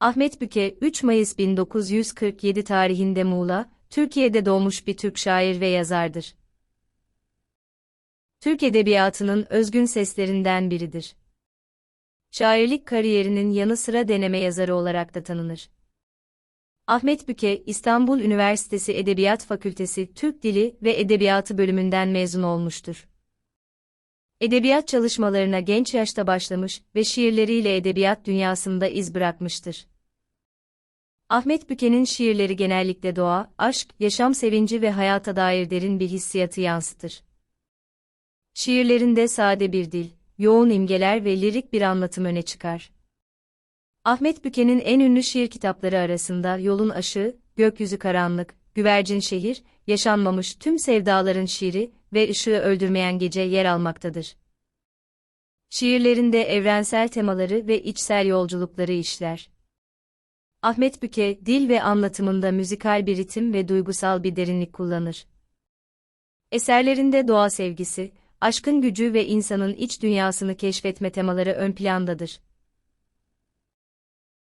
Ahmet Büke, 3 Mayıs 1947 tarihinde Muğla, Türkiye'de doğmuş bir Türk şair ve yazardır. Türk edebiyatının özgün seslerinden biridir. Şairlik kariyerinin yanı sıra deneme yazarı olarak da tanınır. Ahmet Büke, İstanbul Üniversitesi Edebiyat Fakültesi Türk Dili ve Edebiyatı bölümünden mezun olmuştur. Edebiyat çalışmalarına genç yaşta başlamış ve şiirleriyle edebiyat dünyasında iz bırakmıştır. Ahmet Büke'nin şiirleri genellikle doğa, aşk, yaşam sevinci ve hayata dair derin bir hissiyatı yansıtır. Şiirlerinde sade bir dil, yoğun imgeler ve lirik bir anlatım öne çıkar. Ahmet Büke'nin en ünlü şiir kitapları arasında Yolun Aşığı, Gökyüzü Karanlık, Güvercin Şehir, Yaşanmamış Tüm Sevdaların Şiiri ve Işığı Öldürmeyen Gece yer almaktadır. Şiirlerinde evrensel temaları ve içsel yolculukları işler. Ahmet Büke, dil ve anlatımında müzikal bir ritim ve duygusal bir derinlik kullanır. Eserlerinde doğa sevgisi, aşkın gücü ve insanın iç dünyasını keşfetme temaları ön plandadır.